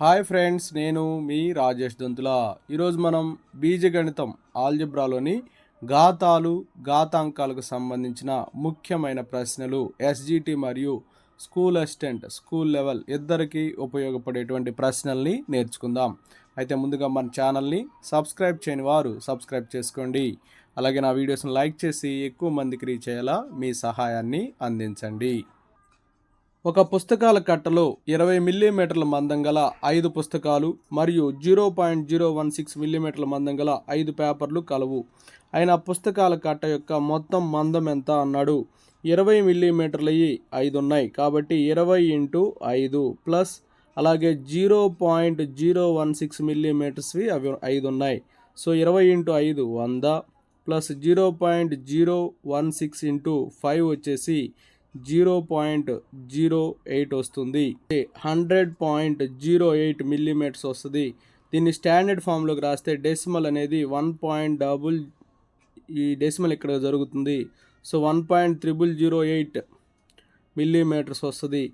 Hi friends నేను మీ రాజేష్ దొంతుల. ఈరోజు మనం బీజగణితం ఆల్జబ్రాలోని ఘాతాలు ఘాతాంకాలకు సంబంధించిన ముఖ్యమైన ప్రశ్నలు. ఎస్జిటి మరియు స్కూల్ అసిస్టెంట్ స్కూల్ లెవెల్ ఇద్దరికి ఉపయోగపడేటువంటి ప్రశ్నల్ని నేర్చుకుందాం. అయితే ముందుగా మన ఛానల్ని సబ్స్క్రైబ్ చేయని వారు సబ్స్క్రైబ్ చేసుకోండి. అలాగే నా వీడియోస్ని లైక్ చేసి ఎక్కువ మందికి రీచ్ అయ్యేలా మీ సహాయాన్ని అందించండి. ఒక పుస్తకాల కట్టలో ఇరవై మిల్లీమీటర్ల మందం గల ఐదు పుస్తకాలు మరియు zero point zero one six మిల్లీమీటర్ల మందం గల ఐదు పేపర్లు కలవు. ఆయన పుస్తకాల కట్ట యొక్క మొత్తం మందం ఎంత అన్నాడు? ఇరవై మిల్లీమీటర్లవి ఐదు ఉన్నాయి కాబట్టి ఇరవై ఇంటూ ఐదు ప్లస్ అలాగే zero point zero one six మిల్లీమీటర్స్వి అవి ఐదు ఉన్నాయి సో ఇరవై ఇంటూ ఐదు వంద plus zero point zero one six into five వచ్చేసి జీరో పాయింట్ జీరో ఎయిట్ వస్తుంది. Hundred point zero eight millimetres వస్తుంది. దీన్ని స్టాండర్డ్ ఫామ్లోకి రాస్తే డెసిమల్ అనేది వన్ పాయింట్ డబుల్ ఈ డెసిమల్ ఇక్కడ జరుగుతుంది. So one point triple zero eight millimetres వస్తుంది.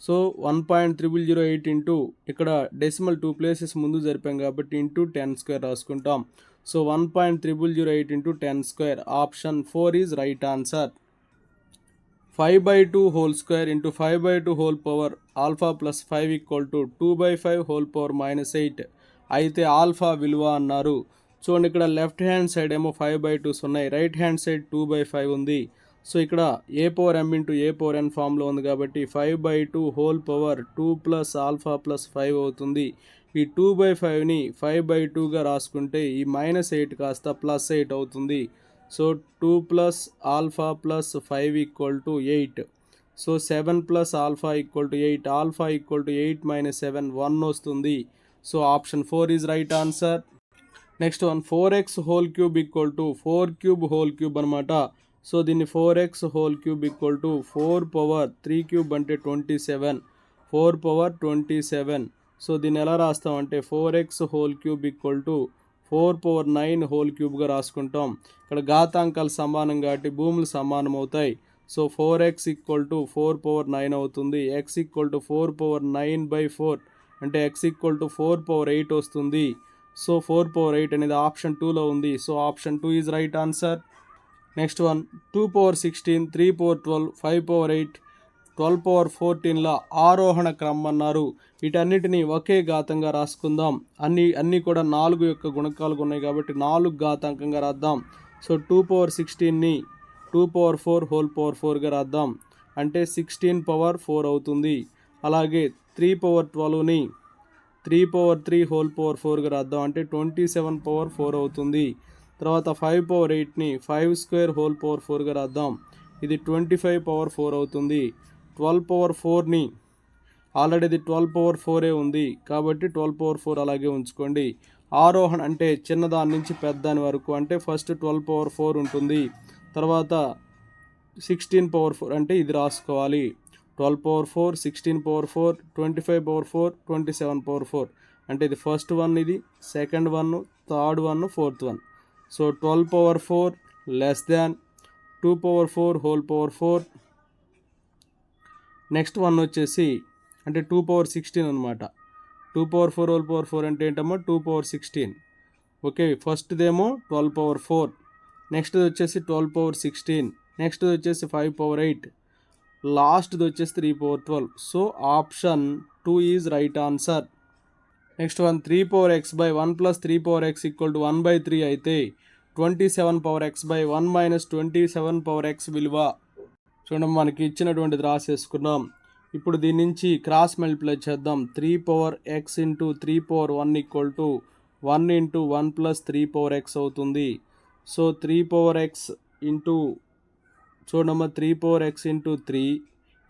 So one point triple zero eight into ఇక్కడ డెసిమల్ టూ ప్లేసెస్ ముందు జరిపాం కాబట్టి ఇంటూ టెన్ స్క్వేర్ రాసుకుంటాం. So one point triple zero eight into ten square. Option four is right answer. Five by two whole square into five by two whole power alpha plus five equal to two by five whole power minus eight అయితే alpha విలువ అన్నారు. చూడండి ఇక్కడ left hand side ఏమో five by twos ఉన్నాయి. Right hand side two by five ఉంది. So ఇక్కడ A power M into A power N ఫామ్లో ఉంది కాబట్టి five by two whole power two plus alpha plus five అవుతుంది. ఈ టూ బై ఫైవ్ని ఫైవ్ బై టూగా రాసుకుంటే ఈ మైనస్ ఎయిట్ కాస్త ప్లస్ ఎయిట్ అవుతుంది. So two plus alpha plus five equal to eight. So seven plus alpha equal to eight. Alpha equal to eight minus seven one వస్తుంది. So option four is right answer next one four X whole cube equal to four cube whole cube అనమాట so దీన్ని four X whole cube equal to four power three cube అంటే twenty seven four power twenty seven so దీన్ని ఎలా రాస్తామంటే four X whole cube equal to four power nine whole క్యూబ్గా రాసుకుంటాం. ఇక్కడ ఘాతాంకాలు సమానం కాబట్టి భూములు సమానం అవుతాయి so four X equal to four power nine అవుతుంది. X equal to four power nine by four అంటే X equal to four power eight వస్తుంది. సో ఫోర్ పవర్ ఎయిట్ అనేది ఆప్షన్ టూలో ఉంది. So option two is right answer. Next one two power sixteen three power twelve five power eight twelve power ఫోర్టీన్ల ఆరోహణ క్రమం అన్నారు. వీటన్నిటిని ఒకే ఘాతంగా రాసుకుందాం. అన్ని అన్నీ కూడా నాలుగు యొక్క గుణకాలు ఉన్నాయి కాబట్టి నాలుగు ఘాతాంకంగా రాద్దాం. So two power సిక్స్టీన్ని two power four whole power ఫోర్గా రాద్దాం. అంటే సిక్స్టీన్ పవర్ ఫోర్ అవుతుంది. అలాగే three power three three power three whole power ఫోర్గా రాద్దాం. అంటే ట్వంటీ సెవెన్ పవర్ ఫోర్ అవుతుంది. తర్వాత ఫైవ్ పవర్ ఎయిట్ని ఫైవ్ స్క్వేర్ హోల్ పవర్ ఫోర్గా రాద్దాం. ఇది ట్వంటీ ఫైవ్ పవర్ ఫోర్ అవుతుంది. ట్వెల్వ్ పవర్ ఫోర్ని ఆల్రెడీ ఇది ట్వెల్వ్ పవర్ ఫోరే ఉంది కాబట్టి ట్వెల్వ్ పవర్ ఫోర్ అలాగే ఉంచుకోండి. ఆరోహణ అంటే చిన్నదాని నుంచి పెద్దదాని వరకు అంటే ఫస్ట్ ట్వెల్వ్ పవర్ ఫోర్ ఉంటుంది. తర్వాత సిక్స్టీన్ పవర్ ఫోర్ అంటే ఇది రాసుకోవాలి. Twelve power four sixteen power four twenty five power four twenty seven power four అంటే ఇది ఫస్ట్ వన్ ఇది second one third one fourth one so twelve power four less than two power four whole power four next one వచ్చేసి అంటే two power sixteen అనమాట two power four whole power four అంటే ఏంటమ్మా? Two power sixteen. Okay ఫస్ట్దేమో twelve power four. నెక్స్ట్ది వచ్చేసి twelve power sixteen. నెక్స్ట్ది వచ్చేసి ఫైవ్ పవర్ ఎయిట్. లాస్ట్ది వచ్చేసి three power twelve. So option two is right answer. Next one three power x by one plus three power x equal to one by three అయితే twenty seven power x by one minus twenty seven power x విలువ. చూడండి మనకి ఇచ్చినటువంటిది రాసేసుకున్నాం. ఇప్పుడు దీని నుంచి cross multiply చేద్దాం. Three power x into three power one equal to one into one plus three power x అవుతుంది. So three power x into చూడమ్మా three power x into three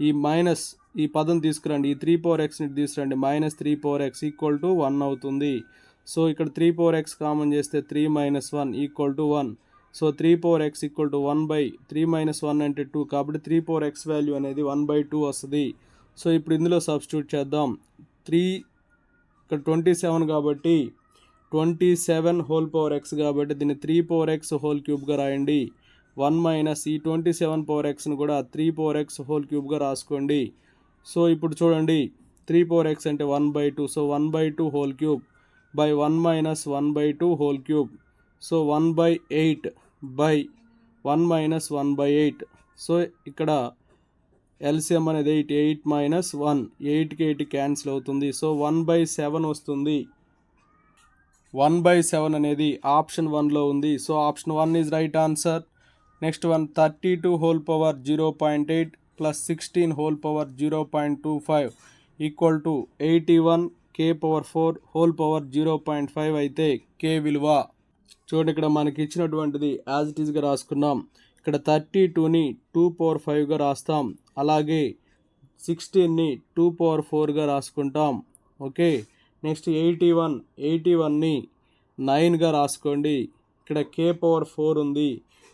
ఈ మైనస్ ఈ పదం తీసుకురండి. ఈ త్రీ పవర్ ఎక్స్ని తీసుకురండి. Minus three power x equal to one అవుతుంది. సో ఇక్కడ త్రీ పవర్ ఎక్స్ కామన్ చేస్తే three minus one equal to one. So three power x equal to one by three minus one అంటే two కాబట్టి three power x value అనేది one by two వస్తుంది. So ఇప్పుడు ఇందులో substitute చేద్దాం. Three ఇక్కడ twenty seven కాబట్టి twenty seven whole power x కాబట్టి దీన్ని త్రీ పవర్ ఎక్స్ హోల్ క్యూబ్గా రాయండి. వన్ మైనస్ ఈ ట్వంటీ సెవెన్ పవర్ ఎక్స్ని కూడా త్రీ పవర్ ఎక్స్ హోల్ క్యూబ్గా రాసుకోండి. సో ఇప్పుడు చూడండి. త్రీ పవర్ ఎక్స్ అంటే one by two so one by two whole cube by one minus one by two whole cube so one by eight by one minus one by eight. So ఇక్కడ LCM అనేది eight eight minus one. ఎయిట్కి eight cancel అవుతుంది. So one by seven వస్తుంది. One by seven అనేది option వన్లో ఉంది. So option one is right answer. Next one thirty two whole power zero point eight plus sixteen whole power zero point two five equal to eighty one k power four whole power zero point five అయితే కే విలువ. చూడండి ఇక్కడ మనకి ఇచ్చినటువంటిది as it ఈస్గా రాసుకున్నాం. ఇక్కడ thirty టూని two power ఫైవ్గా రాస్తాం. అలాగే సిక్స్టీన్ని టూ పవర్ ఫోర్గా రాసుకుంటాం. Okay? Next eighty one eighty వన్ని నైన్గా రాసుకోండి. ఇక్కడ కే పవర్ ఫోర్ ఉంది.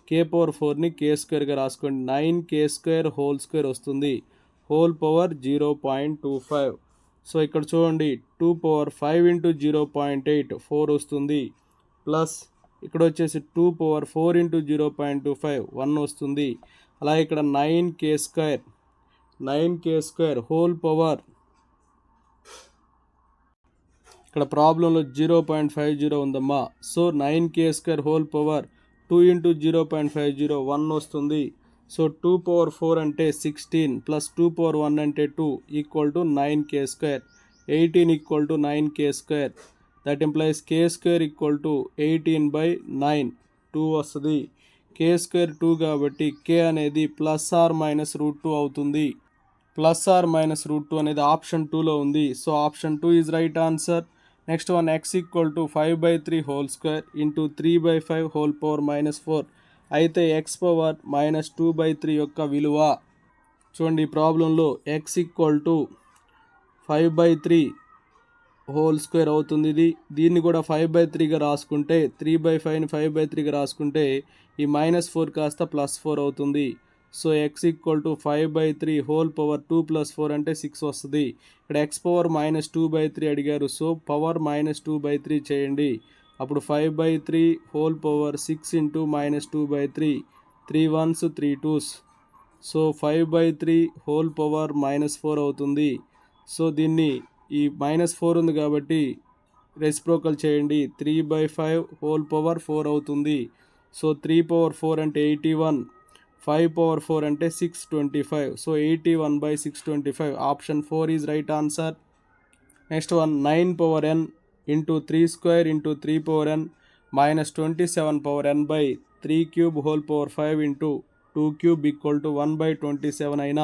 కే పవర్ ఫోర్ని కే స్క్వేర్గా రాసుకోండి. Nine k square whole square వస్తుంది. Whole power zero point two five so ఇక్కడ చూడండి two power five into zero point eight four వస్తుంది. ప్లస్ ఇక్కడ వచ్చేసి two power four into zero point two five one వస్తుంది. అలాగే ఇక్కడ nine k square nine k square whole power ఇక్కడ ప్రాబ్లంలో జీరో పాయింట్ ఫైవ్ జీరో ఉందమ్మా. So nine k square whole power two into zero point five zero one వస్తుంది. So two power four అంటే sixteen plus two power one అంటే two equal to nine k square eighteen equal to nine k square that implies k square equal to eighteen by nine two వస్తుంది. K square two కాబట్టి k అనేది plus or minus root two అవుతుంది. Plus or minus root two అనేది option టూలో ఉంది. So option two is right answer next one x equal to five by three whole square into three by five whole power minus four అయితే x power minus two by three యొక్క విలువ. చూడండి ఈ ప్రాబ్లంలో x equal to five by three whole square అవుతుంది ఇది. దీన్ని కూడా ఫైవ్ బై త్రీగా రాసుకుంటే త్రీ బై ఫైవ్ని ఫైవ్ బై త్రీగా రాసుకుంటే ఈ మైనస్ ఫోర్ కాస్త ప్లస్ ఫోర్ అవుతుంది. So x equal to five by three whole power two plus four అంటే సిక్స్ వస్తుంది. ఇక్కడ x power minus two by three అడిగారు. So power minus two by three చేయండి. అప్పుడు five by three whole power six into minus two by three three ones three twos. So five by three whole power minus four అవుతుంది. So దీన్ని ఈ minus four ఉంది కాబట్టి reciprocal చేయండి. Three by five whole power four అవుతుంది. So three power four అంటే eighty one five power four అంటే six twenty five so eighty one by six twenty five option four is right answer next one nine power n into three square into three power n minus twenty seven power n by three cube whole power five into two cube equal to one by twenty seven అయిన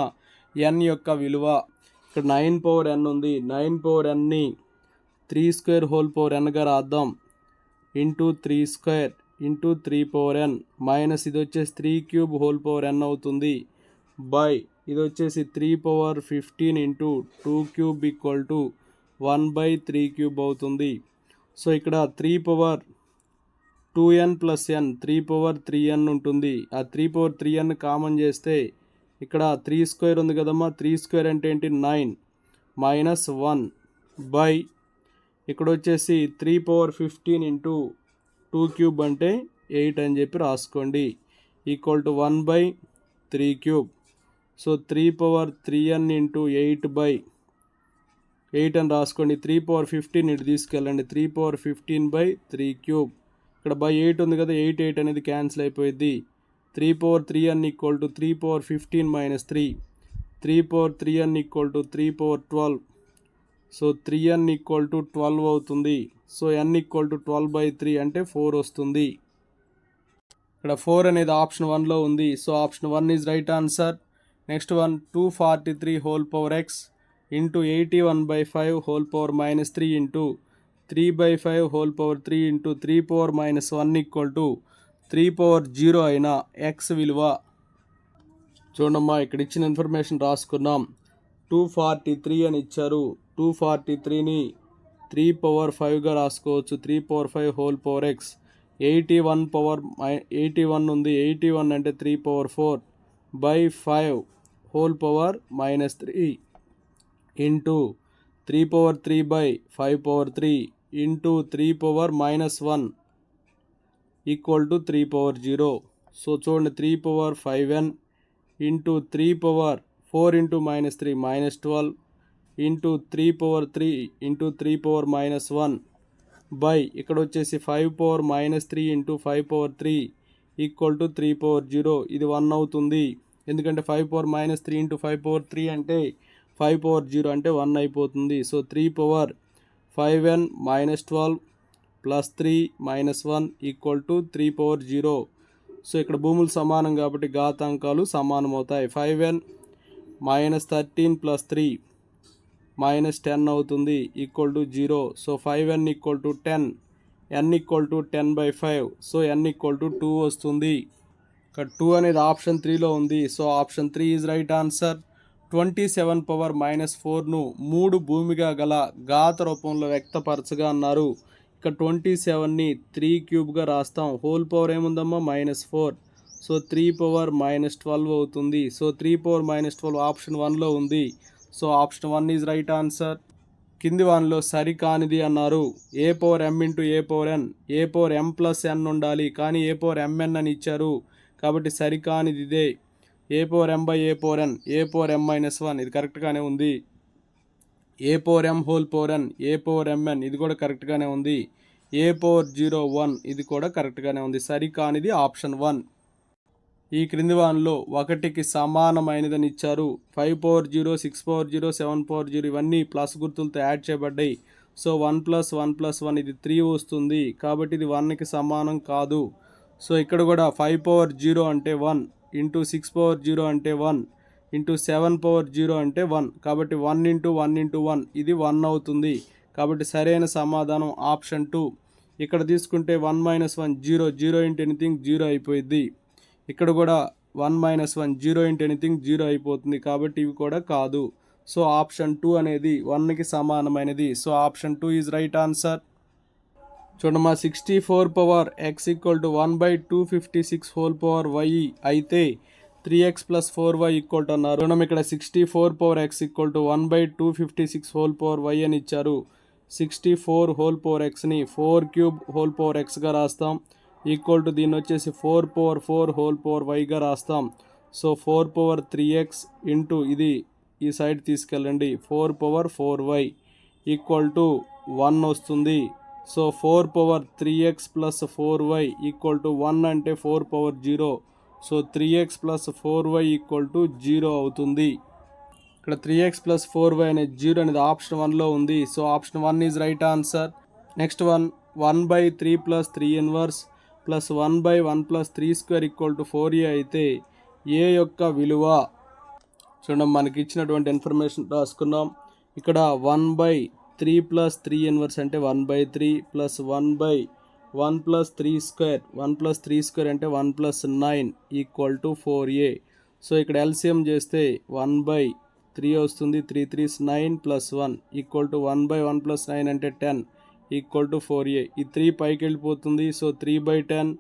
n యొక్క విలువ ఇక్కడ nine power n ఉంది. Nine power ఎన్ని three square whole power ఎన్గా రాద్దాం. Into three square into three power n minus ఇది వచ్చేసి three cube whole power n అవుతుంది. బై ఇది వచ్చేసి three power fifteen into two cube equal to one by three cube అవుతుంది. So ఇక్కడ three power two n plus n three power three n ఉంటుంది. ఆ three power three n common చేస్తే ఇక్కడ three square ఉంది కదమ్మా. త్రీ స్క్వేర్ అంటే ఏంటి? నైన్ మైనస్ వన్ బై ఇక్కడ వచ్చేసి three power fifteen into two cube అంటే ఎయిట్ అని చెప్పి రాసుకోండి. Equal to one by three cube. So three power three n into eight by eight అని రాసుకోండి. త్రీ పవర్ ఫిఫ్టీన్ ఇటు తీసుకెళ్ళండి. Three power fifteen by three cube. ఇక్కడ by eight ఉంది కదా. ఎయిట్ ఎయిట్ అనేది క్యాన్సిల్ అయిపోయింది three power three n equal to three power fifteen minus three. Three power three n equal to three power twelve. So three n equal to twelve అవుతుంది so n equal to twelve by three అంటే four వస్తుంది. ఇక్కడ four అనేది option వన్లో ఉంది. So option one is right answer. Next one two forty three whole power x into eighty one by five whole power minus three into three by five whole power three into three power minus one equal to three power zero అయిన x విలువ. చూడమ్మా ఇక్కడ ఇచ్చిన information రాసుకున్నాం. Two forty three అని ఇచ్చారు. Two forty త్రీని three power ఫైవ్గా రాసుకోవచ్చు. Three power five whole power x eighty one power eighty one ఉంది. ఎయిటీ వన్ అంటే three power four. By five whole power minus three into three power three by five power three into three power minus one. Equal to three power zero. So చూడండి three power five n into three power four into minus three minus twelve into three power three into three power minus one by ఇక్కడ వచ్చేసి five power minus three into five power three equal to three power zero. ఇది one అవుతుంది. ఎందుకంటే five power minus three into five power three అంటే five power zero అంటే one అయిపోతుంది. So three power five n minus twelve plus three minus one equal to three power zero. So ఇక్కడ భూములు సమానం కాబట్టి ఘాతాంకాలు సమానం అవుతాయి five n minus thirteen plus three minus ten అవుతుంది equal to zero. So five n equal to ten. N equal to ten by five. So n equal to two వస్తుంది. ఇక్కడ టూ అనేది ఆప్షన్ త్రీలో ఉంది. So option three is right answer. Twenty seven power minus ఫోర్ను మూడు భూమిగా గల ఘాత రూపంలో వ్యక్తపరచగా అన్నారు. ఇక్కడ ట్వంటీ సెవెన్ని త్రీ క్యూబ్గా రాస్తాం. హోల్ పవర్ ఏముందమ్మా? Minus four so three power minus twelve అవుతుంది. So three power minus twelve option వన్లో ఉంది. So option one is right answer కింది వానిలో సరికానిది అన్నారు. A power m into a power n a power m plus n ఉండాలి. కానీ a power m n అని ఇచ్చారు. కాబట్టి సరికానిది ఇదే a power m by a power n a power m minus one ఇది కరెక్ట్గానే ఉంది. A four m whole four n a four m n ఇది కూడా కరెక్ట్గానే ఉంది. ఏ ఫోర్ జీరో వన్ ఇది కూడా కరెక్ట్గానే ఉంది. సరికానిది ఆప్షన్ వన్ ఈ క్రింది వానిలో ఒకటికి సమానమైనదని ఇచ్చారు. Five four zero six four zero seven four zero ఇవన్నీ ప్లస్ గుర్తులతో యాడ్ చేయబడ్డాయి. So one plus one plus one ఇది త్రీ వస్తుంది. కాబట్టి ఇది వన్కి సమానం కాదు. సో ఇక్కడ కూడా ఫైవ్ పవర్ జీరో అంటే one into six power zero అంటే one into seven power zero అంటే వన్. కాబట్టి one into one into one ఇది వన్ అవుతుంది. కాబట్టి సరైన సమాధానం ఆప్షన్ టూ. ఇక్కడ తీసుకుంటే one minus one zero zero into anything zero అయిపోయింది ఇక్కడ కూడా one minus one zero into anything zero అయిపోతుంది కాబట్టి ఇవి కూడా కాదు. సో ఆప్షన్ టూ అనేది వన్కి సమానమైనది. So option two is right answer. చూడమ్మా sixty four power x equal to one by two fifty six whole power y అయితే three x plus four y equal to అన్నారు. మనం ఇక్కడ sixty four power x equal to one by two fifty six whole power y అని ఇచ్చారు. Sixty four whole power ఎక్స్ని four cube whole power ఎక్స్గా రాస్తాం. Equal to దీన్ని వచ్చేసి four power four whole power వైగా రాస్తాం. So four power three x into ఇది ఈ సైడ్ తీసుకెళ్ళండి. Four power four y equal to one వస్తుంది. So four power three x plus four y equal to one అంటే four power zero so three x plus four y equal to zero అవుతుంది. ఇక్కడ three x plus four y అనే zero అనేది option వన్లో ఉంది. So option one is right answer. Next one one by three plus three inverse plus one by one plus three square equal to four a అయితే a యొక్క విలువ? చూడండి మనకి ఇచ్చినటువంటి ఇన్ఫర్మేషన్ రాసుకున్నాం. ఇక్కడ one by three plus three inverse అంటే one by three plus one by one plus three square one plus three square అంటే one plus nine equal to four a. So ఇక్కడ ఎల్సిఎం చేస్తే వన్ బై త్రీ వస్తుంది three threes nine plus one equal to one by one plus nine అంటే ten equal to four a. ఈ three పైకి వెళ్ళిపోతుంది so three by ten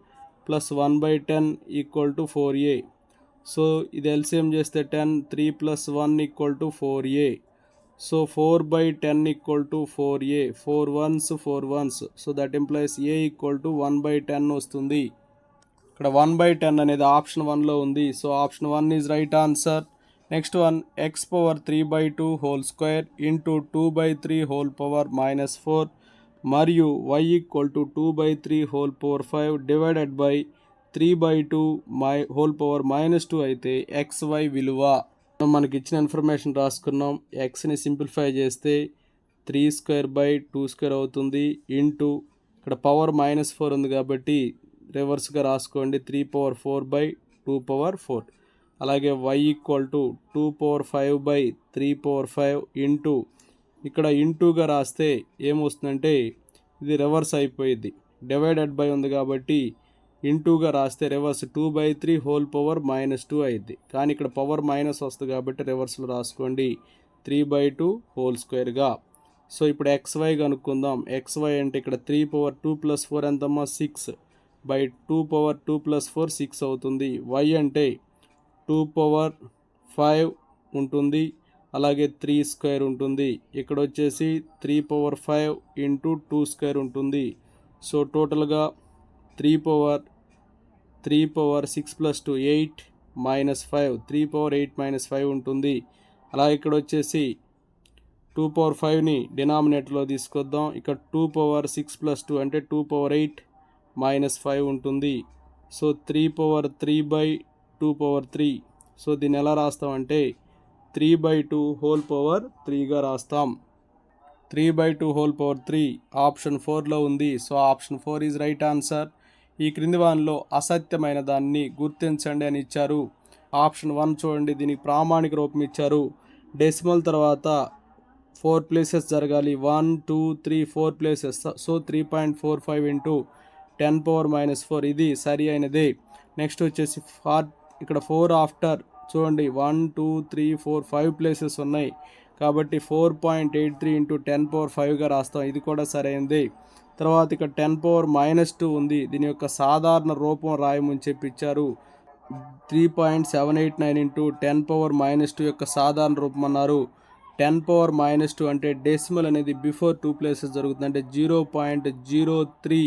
plus one by ten equal to four a. So ఇది LCM చేస్తే ten three plus one equal to four a. So four by ten equal to four a four ones four ones so that implies a equal to one by ten వస్తుంది. ఇక్కడ one by ten అనేది option వన్లో ఉంది. So option one is right answer next one x power three by two whole square into two by three whole power minus four మరియు y equal to two by three whole power five divided by three by two my whole power minus two అయితే x y విలువ. మనకి ఇచ్చిన information రాసుకున్నాం. ఎక్స్ని simplify చేస్తే three square by two square అవుతుంది. Into ఇక్కడ పవర్ మైనస్ ఫోర్ ఉంది కాబట్టి రివర్స్గా రాసుకోండి. Three power four by two power four అలాగే y equal to two power five by three power five into ఇక్కడ ఇంటూగా రాస్తే ఏమొస్తుందంటే ఇది రివర్స్ అయిపోయింది డివైడెడ్ బై ఉంది కాబట్టి ఇంటూగా రాస్తే reverse two by three whole power minus two అయింది కానీ ఇక్కడ పవర్ మైనస్ వస్తుంది కాబట్టి రివర్స్లో రాసుకోండి. త్రీ బై టూ హోల్ స్క్వేర్గా సో ఇప్పుడు ఎక్స్ వై కనుక్కుందాం ఎక్స్ వై అంటే ఇక్కడ three power two plus four ఎంతమ్మా? Six by two power two plus four six అవుతుంది. వై అంటే టూ పవర్ ఫైవ్ ఉంటుంది. అలాగే త్రీ స్క్వేర్ ఉంటుంది. ఇక్కడ వచ్చేసి three power five into two square ఉంటుంది. సో టోటల్గా three power three power six plus two eight minus five three power eight minus five ఉంటుంది. అలా ఇక్కడ వచ్చేసి టూ పవర్ ఫైవ్ని డినామినేటర్లో తీసుకొద్దాం. ఇక్కడ two power six plus two అంటే two power eight minus five ఉంటుంది. So three power three by two power three so దీన్ని ఎలా రాస్తామంటే three by two whole power త్రీగా రాస్తాం. Three by two whole power three option ఫోర్లో ఉంది. So option four is right answer ఈ క్రింది వానిలో అసత్యమైన దాన్ని గుర్తించండి అని ఇచ్చారు. ఆప్షన్ వన్ చూడండి. దీనికి ప్రామాణిక రూపం ఇచ్చారు. డెసిమల్ తర్వాత ఫోర్ ప్లేసెస్ జరగాలి. One two three four places. So three point four five into ten power minus four. ఇది సరి అయినదే. నెక్స్ట్ వచ్చేసి ఫార్ ఇక్కడ ఫోర్ ఆఫ్టర్ చూడండి. One two three four five places ఉన్నాయి. కాబట్టి four point eight three into ten power ఫైవ్గా రాస్తాం. ఇది కూడా సరైనది తర్వాత ఇక్కడ టెన్ పవర్ మైనస్ టూ ఉంది. దీని యొక్క సాధారణ రూపం రాయమని చెప్పి ఇచ్చారు. Three point seven eight nine into ten power minus two యొక్క సాధారణ రూపం అన్నారు. టెన్ పవర్ మైనస్ టూ అంటే డెసిమల్ అనేది బిఫోర్ టూ ప్లేసెస్ జరుగుతుంది. అంటే zero point zero three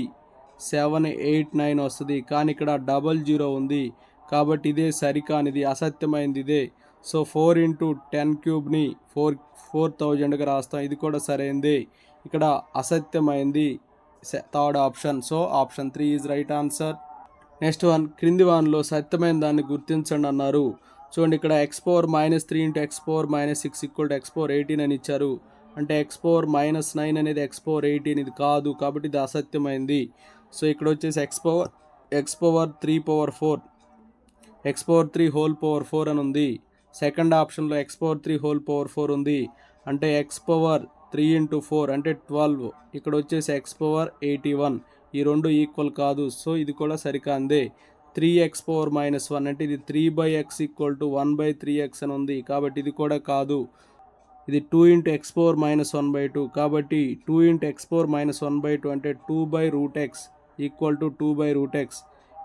seven eight nine వస్తుంది. కానీ ఇక్కడ డబల్ జీరో ఉంది. కాబట్టి ఇదే సరికానిది అసత్యమైనది ఇదే. సో ఫోర్ ఇంటూ టెన్ క్యూబ్ని ఫోర్ ఫోర్ థౌజండ్గా రాస్తాం. ఇది కూడా సరైంది. ఇక్కడ అసత్యమైంది. Third option. So option three is right answer. Next one క్రింది వాన్లో సత్యమైన దాన్ని గుర్తించండి అన్నారు. చూడండి ఇక్కడ x power minus three into x power minus six equal to x power eighteen అని ఇచ్చారు. అంటే ఎక్స్ పవర్ మైనస్ నైన్ అనేది ఎక్స్ పవర్ ఎయిటీన్ ఇది కాదు. కాబట్టి ఇది అసత్యమైంది. సో ఇక్కడ వచ్చేసి x power x power three power four x power three whole power four అని ఉంది. సెకండ్ ఆప్షన్లో x power three whole power four ఉంది. అంటే x power three into four అంటే ట్వెల్వ్. ఇక్కడ వచ్చేసి ఎక్స్ పవర్ ఎయిటీ వన్. ఈ రెండు ఈక్వల్ కాదు. సో ఇది కూడా సరికాందే. Three x power minus one అంటే ఇది three by x equal to one by three x అని ఉంది. కాబట్టి ఇది కూడా కాదు. ఇది two into x power minus one by two. కాబట్టి two into x power minus one by two అంటే two by root x equal to two by root x.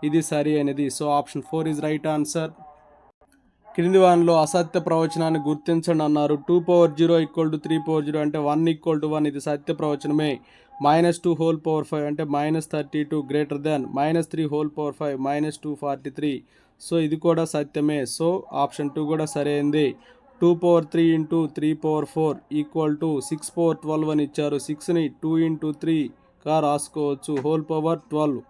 ఇది సరి అనేది so option four is right answer. క్రింది వన్లో అసత్య ప్రవచనాన్ని గుర్తించండి అన్నారు. Two power zero equal to three power zero అంటే వన్ ఈక్వల్ టు వన్. ఇది సత్య ప్రవచనమే. Minus two whole power five అంటే minus thirty two greater than. Minus three whole power five minus two forty three. So ఇది కూడా సత్యమే. So option two కూడా సరైంది. Two power three into three power four equal to six power twelve అని ఇచ్చారు. సిక్స్ని two into త్రీగా రాసుకోవచ్చు. Whole power twelve.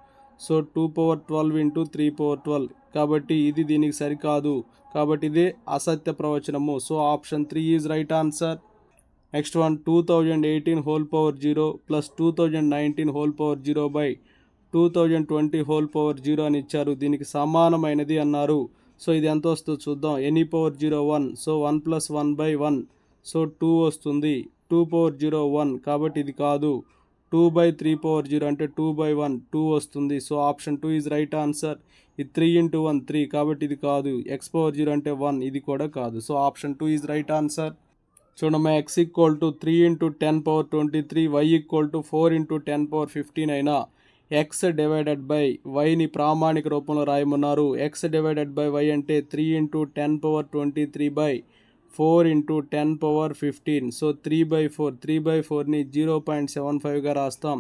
So two power twelve into three power twelve. కాబట్టి ఇది దీనికి సరికాదు. కాబట్టి ఇది అసత్య ప్రవచనము. So option three is right answer. Next one two thousand eighteen whole power zero plus two thousand nineteen whole power zero by two thousand twenty whole power zero అని ఇచ్చారు. దీనికి సమానమైనది అన్నారు. సో ఇది ఎంత వస్తుందో చూద్దాం. Any power zero one so one plus one by one so two వస్తుంది. టూ పవర్ జీరో వన్ కాబట్టి ఇది కాదు. Two by three power zero అంటే టూ బై వన్ టూ వస్తుంది. So option two is right answer. ఇది three into one three. కాబట్టి ఇది కాదు. ఎక్స్ పవర్ జీరో అంటే వన్ ఇది కూడా కాదు. So option two is right answer. చూడమ్మా x equal to three into ten power twenty three y equal to four into ten power fifteen అయినా x divided by వైని ప్రామాణిక రూపంలో రాయమన్నారు. ఎక్స్ డివైడెడ్ బై వై అంటే three into ten power twenty three by four into ten power fifteen. So three by four three by ఫోర్ని zero point seven ఫైవ్గా రాస్తాం.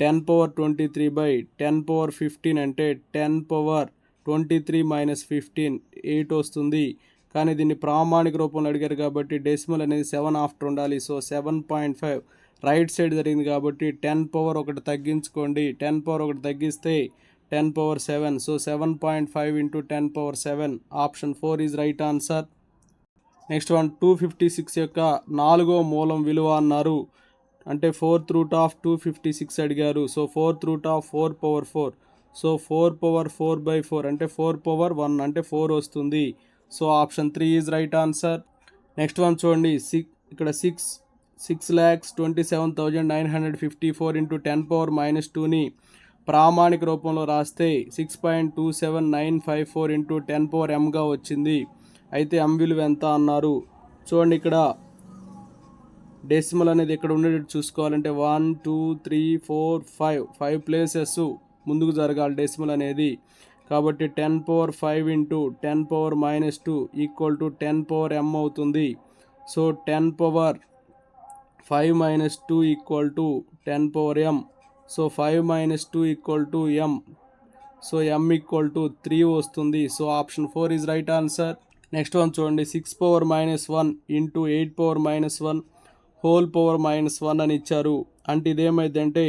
Ten power twenty three by ten power fifteen అంటే ten power twenty three minus fifteen eight వస్తుంది. కానీ దీన్ని ప్రామాణిక రూపంలో అడిగారు కాబట్టి డెసిమల్ అనేది సెవెన్ ఆఫ్టర్ ఉండాలి. So seven point five right side జరిగింది కాబట్టి టెన్ పవర్ ఒకటి తగ్గించుకోండి. టెన్ పవర్ ఒకటి తగ్గిస్తే ten power seven. So seven point five into ten power seven. Option four is right answer. Next one two fifty six యొక్క నాలుగో మూలం విలువ అన్నారు. అంటే fourth root of two fifty six అడిగారు. So fourth root of four power four. So four power four by four. అంటే four power one అంటే four వస్తుంది. So option three is right answer. Next one చూడండి. Six ఇక్కడ six six lakhs twenty seven thousand nine hundred fifty four into ten power minus టూని ప్రామాణిక రూపంలో రాస్తే six point two seven nine five four into ten power ఎంగా వచ్చింది. అయితే ఎం విలువ ఎంత అన్నారు? చూడండి ఇక్కడ. డెసిమల్ అనేది ఇక్కడ ఉండేటట్టు చూసుకోవాలంటే one two three four five. Five places ముందుకు జరగాలి డెసిమల్ అనేది. కాబట్టి ten power five into ten power minus two equal to ten power m అవుతుంది. So ten power five minus two equal to ten power m. So five minus two equal to m. So m equal to three వస్తుంది. So option four is right answer. Next one చూడండి. Six power minus one into eight power minus one whole power minus one అని ఇచ్చారు. అంటే ఇదేమైందంటే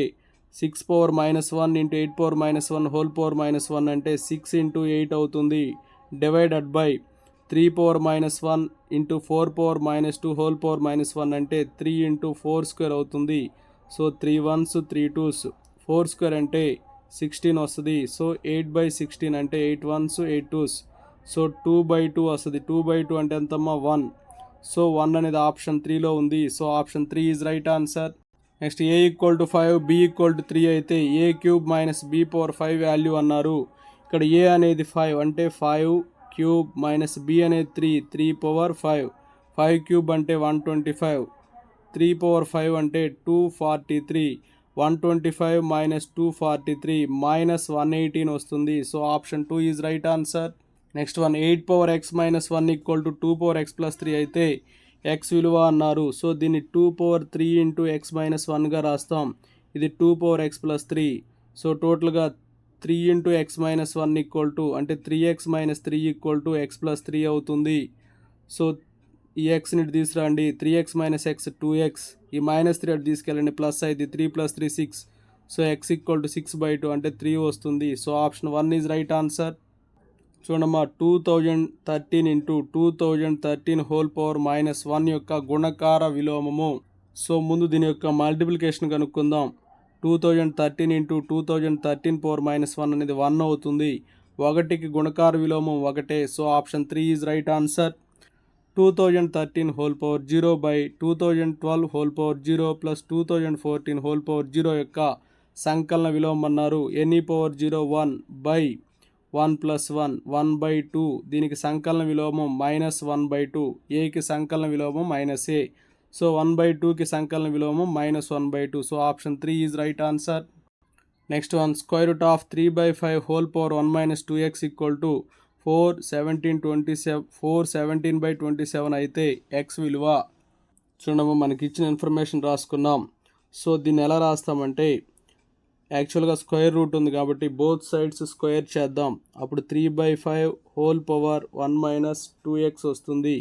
six power minus one into eight power minus one whole power minus one అంటే six into eight అవుతుంది. Divided by three power minus one into four power minus two whole power minus one అంటే three into four square అవుతుంది. So three ones three twos four square అంటే sixteen వస్తుంది. So eight by sixteen అంటే eight ones eight twos so two by two వస్తుంది. Two by two అంటే ఎంతమ్మా? One. So one అనేది option త్రీలో ఉంది. So option three is right answer. Next a equal to five b equal to three అయితే a cube minus b power five value అన్నారు. ఇక్కడ ఏ అనేది ఫైవ్ అంటే ఫైవ్ క్యూబ్ మైనస్ బి అనేది three three power five. Five cube అంటే one twenty five. Three power five అంటే two forty three. One twenty five minus two forty three minus one eighteen వస్తుంది. So option two is right answer. Next one eight power x minus one equal to two power x plus three అయితే X విలువ అన్నారు. So దీన్ని two power three into x minus వన్గా రాస్తాం. ఇది two power x plus three. So టోటల్గా three into x minus one equal to అంటే three x minus three equal to x plus three అవుతుంది. సో ఈ ఎక్స్ని తీసుకురండి. Three x minus x two x. ఈ minus three అటు తీసుకెళ్ళండి. Plus అయితే three plus three six. So x equal to six by two అంటే three వస్తుంది. So option one is right answer. చూడమ్మా two thousand thirteen into two thousand thirteen whole power minus one యొక్క గుణకార విలోమము. So ముందు దీని యొక్క మల్టిప్లికేషన్ కనుక్కుందాం. Two thousand thirteen into two thousand thirteen power minus one అనేది వన్ అవుతుంది. ఒకటికి గుణకార విలోమం ఒకటే. So option three is right answer two thousand thirteen whole power zero by two thousand twelve whole power zero plus two thousand fourteen whole power zero యొక్క సంకలన విలోమం అన్నారు. Any power zero one by one plus one one by two. దీనికి సంకలన విలోమం minus one by two. ఏకి సంకలన విలోమం? Minus a. So one by టూకి సంకలన విలోమం minus one by two. So option three is right answer. Next one square root of three by five whole power one minus two x equal to four seventeen twenty seven four seventeen by twenty seven అయితే X విలువ. చూడము మనకి ఇచ్చిన information రాసుకున్నాం. So దీన్ని ఎలా రాస్తామంటే యాక్చువల్గా square root ఉంది కాబట్టి బోత్ సైడ్స్ స్క్వేర్ చేద్దాం. అప్పుడు three by five whole power one minus two x వస్తుంది.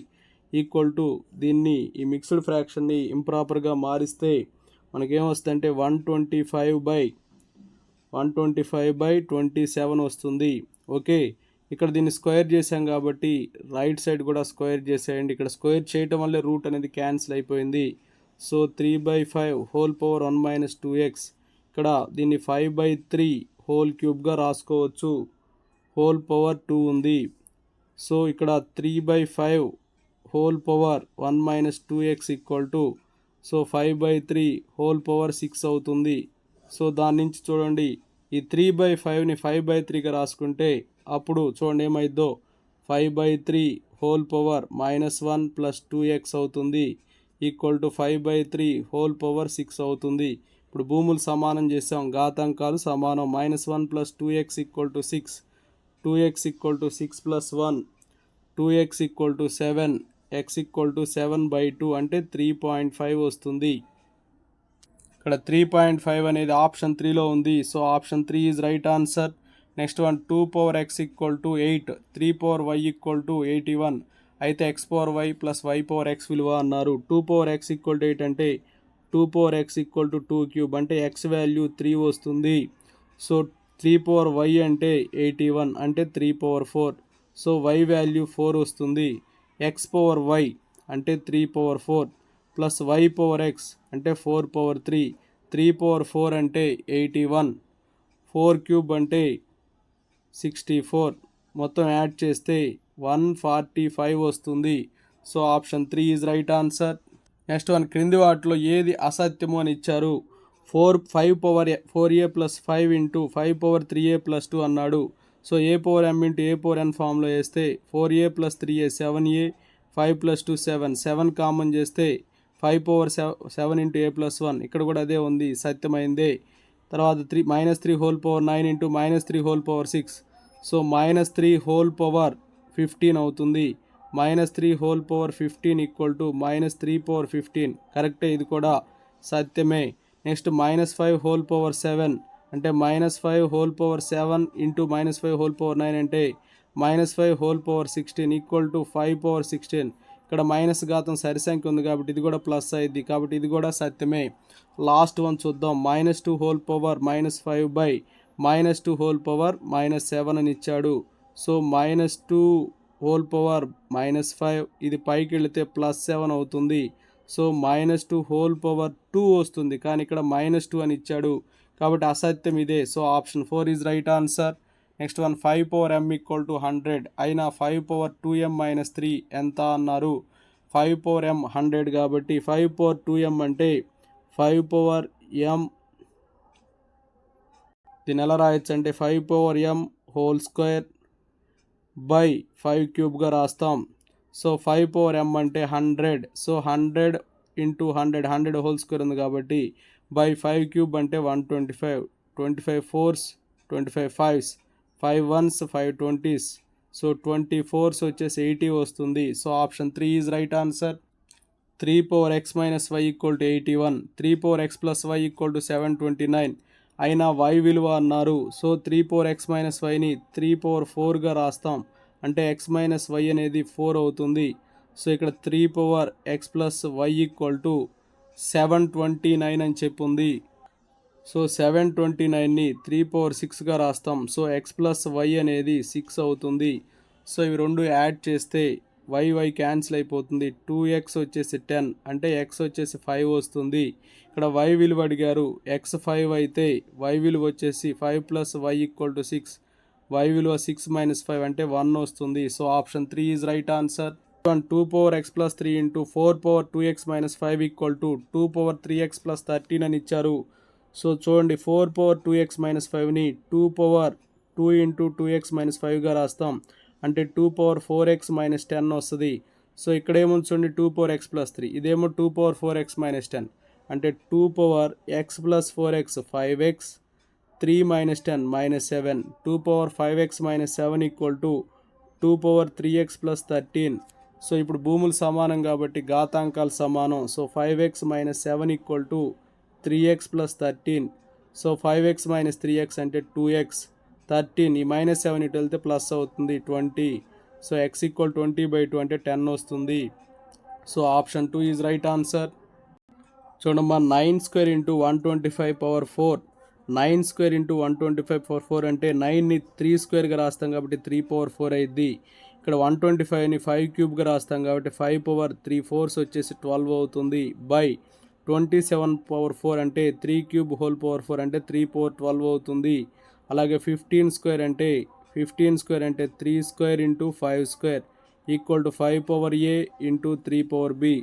ఈక్వల్ టు దీన్ని ఈ మిక్స్డ్ ఫ్రాక్షన్ని ఇంప్రాపర్గా మారిస్తే మనకేమొస్తుందంటే one twenty five by one twenty five by twenty seven వస్తుంది. ఓకే? ఇక్కడ దీన్ని స్క్వేర్ చేసాం కాబట్టి రైట్ సైడ్ కూడా స్క్వేర్ చేసేయండి. ఇక్కడ స్క్వేర్ చేయటం వల్లే రూట్ అనేది క్యాన్సిల్ అయిపోయింది. So three by five whole power one minus two x. ఇక్కడ దీన్ని ఫైవ్ బై త్రీ హోల్ క్యూబ్గా రాసుకోవచ్చు. హోల్ పవర్ టూ ఉంది. సో ఇక్కడ three by five whole power one minus two x equal to so five by three whole power six అవుతుంది. So దాని నుంచి చూడండి ఈ త్రీ బై ఫైవ్ని ఫైవ్ బై త్రీగా రాసుకుంటే అప్పుడు చూడండి ఏమైద్దో? Five by three whole power minus one plus two x అవుతుంది. Equal to five by three whole power six అవుతుంది. ఇప్పుడు భూములు సమానం చేసాం. ఘాతాంకాలు సమానం. Minus one plus two x equal to six. Two x equal to six plus one. Two x equal to seven. X equal to seven by two అంటే three point five వస్తుంది. ఇక్కడ త్రీ పాయింట్ ఫైవ్ అనేది option త్రీలో ఉంది. So option three is right answer. Next one two power x equal to eight. Three power y equal to eighty one. అయితే x power y plus y power x విలువ అన్నారు. Two power x equal to eight అంటే two power x equal to two cube అంటే X value three వస్తుంది. So three power why అంటే eighty one అంటే three power four so y value four వస్తుంది. X power why అంటే three power four plus y power x అంటే four power three three power four అంటే eighty one four cube అంటే sixty four మొత్తం add చేస్తే one forty five వస్తుంది. So option three is right answer next one క్రింది వాటిలో ఏది అసత్యము అని ఇచ్చారు? Four five power four a plus five into five power three a plus two అన్నాడు. So a power m into a power n ఫామ్లో వేస్తే four a plus three a seven a five plus two seven. Seven common చేస్తే five power seven into a plus one. ఇక్కడ కూడా అదే ఉంది సత్యమైందే. తర్వాత three minus three whole power nine into minus three whole power six. So minus three whole power fifteen అవుతుంది. Minus three whole power fifteen equal to minus three power fifteen. కరెక్టే ఇది కూడా సత్యమే. Next minus five whole power seven అంటే minus five whole power seven into minus five whole power nine అంటే minus five whole power sixteen equal to five power sixteen. ఇక్కడ minus ఘాతం సరి సంఖ్య ఉంది కాబట్టి ఇది కూడా ప్లస్ అయింది. కాబట్టి ఇది కూడా సత్యమే. లాస్ట్ వన్ చూద్దాం. Minus two whole power minus five by minus two whole power minus seven అని ఇచ్చాడు. So minus two whole power minus five ఇది పైకి వెళితే ప్లస్ సెవెన్ అవుతుంది. So minus two whole power two వస్తుంది. కానీ ఇక్కడ మైనస్ టూ అని ఇచ్చాడు. కాబట్టి అసత్యం ఇదే. So option four is right answer next one five power m equal to hundred అయినా five power two m minus three ఎంత అన్నారు? ఫైవ్ పవర్ ఎం హండ్రెడ్ కాబట్టి ఫైవ్ పవర్ టూ ఎం అంటే ఫైవ్ పవర్ ఎం దీని ఎలా రాయొచ్చు అంటే five power m whole square by five క్యూబ్గా రాస్తాం. సో ఫైవ్ పవర్ ఎం అంటే hundred. So hundred into hundred hundred whole square ఉంది కాబట్టి బై ఫైవ్ క్యూబ్ అంటే one twenty five. Twenty five fours twenty five fives. Five ones five twenties. So twenty fours వచ్చేసి eighty వస్తుంది. So option three is right answer. Three power x minus y equal to eighty one. Three power x plus y equal to seven twenty nine. అయినా why విలువ అన్నారు. So three four x minus వైని three power ఫోర్గా రాస్తాం. అంటే X minus why అనేది four అవుతుంది. So ఇక్కడ three power x plus y equal to seven twenty nine అని చెప్పుంది. సో సెవెన్ ట్వంటీ నైన్ని త్రీ పవర్ సిక్స్గా రాస్తాం. సో ఎక్స్ ప్లస్ వై అనేది సిక్స్ అవుతుంది. సో ఇవి రెండు యాడ్ చేస్తే వై వై క్యాన్సిల్ అయిపోతుంది. టూ ఎక్స్ వచ్చేసి టెన్ అంటే ఎక్స్ వచ్చేసి ఫైవ్ వస్తుంది. ఇక్కడ వై విలువ అడిగారు. ఎక్స్ ఫైవ్ అయితే వై విలువ వచ్చేసి five plus y equal to six. Y విలువ సిక్స్ మైనస్ ఫైవ్ అంటే వన్ వస్తుంది. So option three is right answer. One two power x plus three into four power two x minus five equal to two power three x plus thirteen అని ఇచ్చారు. So చూడండి four power two x minus ఫైవ్ని two power two into two x minus ఫైవ్గా రాస్తాం. అంటే two power four x minus ten వస్తుంది. So ఇక్కడేమో చూడండి two power x plus three. ఇదేమో two power four x minus ten. అంటే two power x plus four x five x three minus ten minus seven. Two power five x minus seven equal to two power three x plus thirteen. So ఇప్పుడు భూములు సమానం కాబట్టి ఘాతాంకాలు సమానం. So five x minus seven equal to three x plus thirteen. So five x minus three x అంటే two x. Thirteen ఈ minus seven ఇటు వెళ్తే ప్లస్ అవుతుంది twenty. So x equal twenty by two అంటే టెన్ వస్తుంది so option two is right answer చూడమ్మా nine square into one twenty five power four nine square into one twenty five power four అంటే నైన్ని three స్క్వేర్గా రాస్తాం కాబట్టి three power four అయింది ఇక్కడ వన్ ట్వంటీ ఫైవ్ని ఫైవ్ క్యూబ్గా రాస్తాం కాబట్టి ఫైవ్ పవర్ త్రీ ఫోర్స్ వచ్చేసి ట్వెల్వ్ అవుతుంది by twenty seven power four అంటే three cube whole power four అంటే త్రీ పవర్ ట్వెల్వ్ అవుతుంది. అలాగే ఫిఫ్టీన్ స్క్వేర్ అంటే ఫిఫ్టీన్ స్క్వేర్ అంటే three square into five square equal to five power a into three power b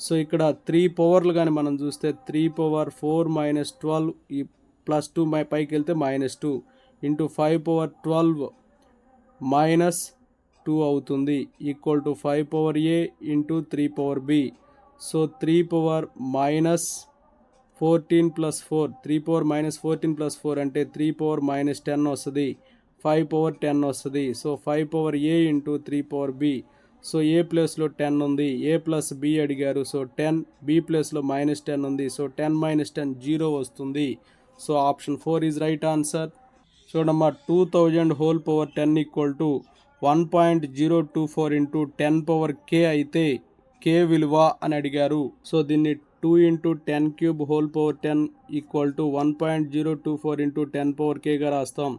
so ఇక్కడ three పవర్లు కానీ మనం చూస్తే three power four minus twelve ఈ ప్లస్ టూ మై పైకి వెళ్తే minus two into five power twelve minus two అవుతుంది. Equal to five power a into three power b so three power minus fourteen plus four three power minus fourteen plus four అంటే three power minus ten వస్తుంది. Five power ten వస్తుంది. So five power a into three power b. So a ప్లేస్లో ten ఉంది? ఏ plus B అడిగారు? So ten B ప్లేస్లో minus ten ఉంది. So ten minus ten zero వస్తుంది. So option four is right answer. చూడమ్మా two thousand whole power ten equal to one point zero two four into ten power k అయితే కే విలువ అని అడిగారు. So దీన్ని two into ten cube whole power ten equal to one point zero two four into ten power కేగా రాస్తాం.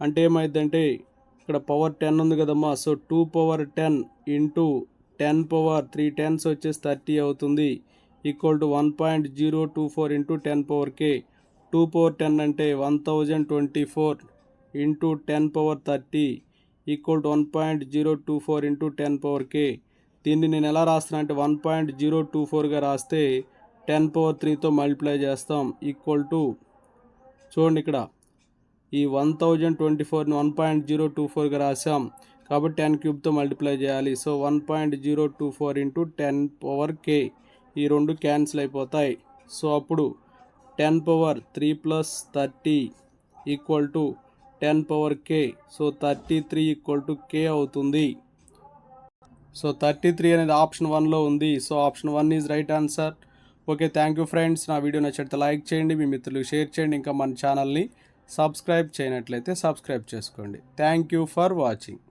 అంటే ఏమైందంటే ఇక్కడ power ten ఉంది కదమ్మా. So two power ten into ten power three tens వచ్చేసి థర్టీ అవుతుంది. Equal to one point zero two four into ten power K two power ten అంటే one thousand twenty four into ten power thirty equal to one point zero two four into ten power K దీన్ని నేను ఎలా రాస్తున్నా అంటే one point zero two ఫోర్గా రాస్తే ten power త్రీతో multiply చేస్తాం ఈక్వల్ టు చూడండి ఇక్కడ. ఈ వన్ థౌజండ్ ట్వంటీ ఫోర్ని వన్ పాయింట్ జీరో టూ ఫోర్గా రాసాం కాబట్టి టెన్ క్యూబ్తో మల్టిప్లై చేయాలి. So one point zero two four into ten power K ఈ రెండు క్యాన్సిల్ అయిపోతాయి. సో అప్పుడు ten power three plus thirty equal to ten power K so thirty three equal to K అవుతుంది. సో థర్టీ త్రీ అనేది option వన్లో ఉంది. So option one is right answer. Okay thank you friends నా video నచ్చితే like చేయండి మీ మిత్రులకు share చేయండి ఇంకా మన ఛానల్ని సబ్స్క్రైబ్ చేయనట్లయితే సబ్స్క్రైబ్ చేసుకోండి. Thank you for watching